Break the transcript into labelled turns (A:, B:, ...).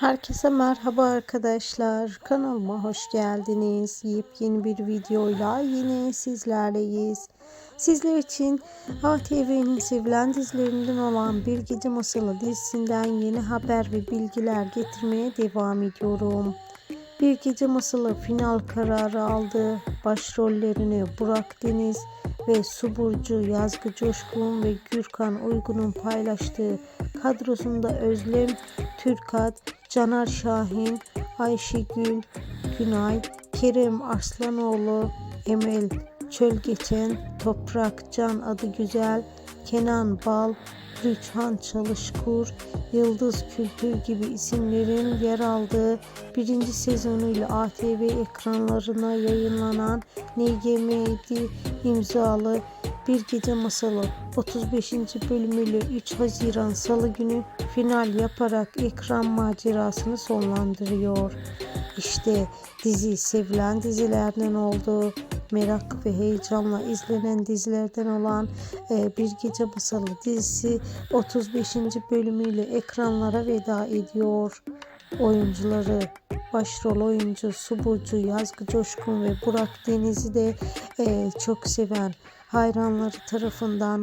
A: Herkese merhaba arkadaşlar. Kanalıma hoş geldiniz. Yepyeni bir videoyla yine sizlerleyiz. Sizler için ATV'nin sevilen dizilerinden olan Bir Gece Masalı dizisinden yeni haber ve bilgiler getirmeye devam ediyorum. Bir Gece Masalı final kararı aldı. Başrollerini Burak Deniz ve Suburcu Yazgı Coşkun ve Gürkan Uygun'un paylaştığı kadrosunda Özlem Türkat, Caner Şahin, Ayşegül Günay, Kerem Arslanoğlu, Emel Çölgeçen, Toprak Can Adı Güzel, Kenan Bal, Rüçhan Çalışkur, Yıldız Kültür gibi isimlerin yer aldığı birinci sezonuyla ATV ekranlarına yayınlanan NGM'di imzalı Bir Gece Masalı 35. bölümüyle 3 Haziran Salı günü final yaparak ekran macerasını sonlandırıyor. İşte dizi sevilen dizilerden oldu. Merak ve heyecanla izlenen dizilerden olan e, Bir Gece Masalı dizisi 35. bölümüyle ekranlara veda ediyor. Oyuncuları başrol oyuncu Subucu, Yazgı Coşkun ve Burak Deniz'i de e, çok seven hayranları tarafından